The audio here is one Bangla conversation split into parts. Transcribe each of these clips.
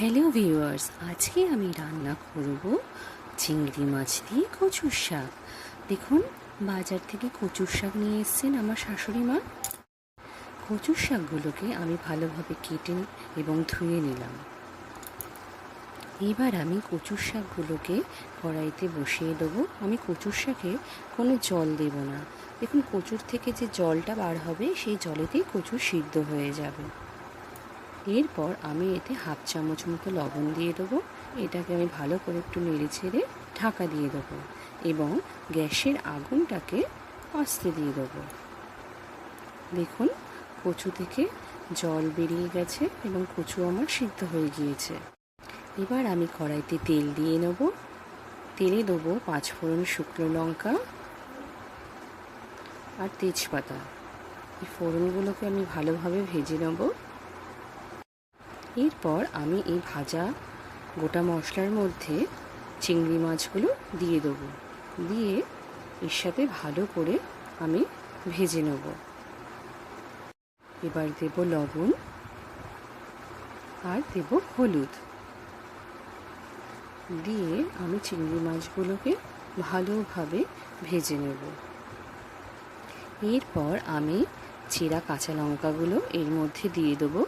হ্যালো ভিউয়ার্স আজকে আমি রান্না করব চিংড়ি মাছ দিয়ে কচুর শাক। দেখুন, বাজার থেকে কচুর শাক নিয়ে এসেছেন আমার শাশুড়ি মা। কচুর শাকগুলোকে আমি ভালোভাবে কেটে এবং ধুয়ে নিলাম। এবার আমি কচুর শাকগুলোকে কড়াইতে বসিয়ে দেবো। আমি কচুর শাকে কোনো জল দেব না। দেখুন, কচুর থেকে যে জলটা বার হবে, সেই জলেতেই কচু সিদ্ধ হয়ে যাবে। এরপর আমি এতে হাফ চামচ মতো লবণ দিয়ে দেবো। এটাকে আমি ভালো করে একটু নেড়ে ছেড়ে ঢাকা দিয়ে দেবো এবং গ্যাসের আগুনটাকে আস্তে দিয়ে দেবো। দেখুন, কচু থেকে জল বেরিয়ে গেছে এবং কচু আমার সিদ্ধ হয়ে গিয়েছে। এবার আমি কড়াইতে তেল দিয়ে নেব। তেলে দেবো পাঁচ ফোড়ন শুকনো লঙ্কা আর তেজপাতা। এই ফোড়নগুলোকে আমি ভালোভাবে ভেজে নেব। এরপর আমি এই ভাজা গোটা মশলার মধ্যে চিংড়ি মাছগুলো দিয়ে দেবো। দিয়ে এর সাথে ভালো করে আমি ভেজে নেব। এবার দেব লবণ আর দেব হলুদ। দিয়ে আমি চিংড়ি মাছগুলোকে ভালোভাবে ভেজে নেব। এরপর আমি চেরা কাঁচা লঙ্কাগুলো এর মধ্যে দিয়ে দেবো।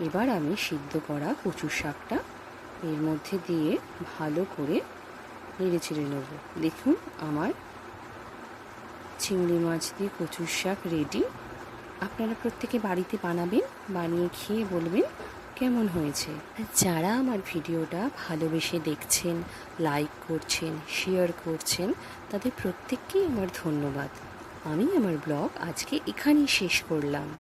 এবার আমি সিদ্ধ করা কচুর শাকটা এর মধ্যে দিয়ে ভালো করে নেড়ে ছেড়ে নেব। দেখুন আমার চিংড়ি মাছ দিয়ে কচুর শাক রেডি আপনারা প্রত্যেকে বাড়িতে বানাবেন, বানিয়ে খেয়ে বলবেন কেমন হয়েছে। যারা আমার ভিডিওটা ভালোবেসে দেখছেন লাইক করছেন শেয়ার করছেন, তাদের প্রত্যেককেই আমার ধন্যবাদ। আমি আমার ব্লগ আজকে এখানেই শেষ করলাম।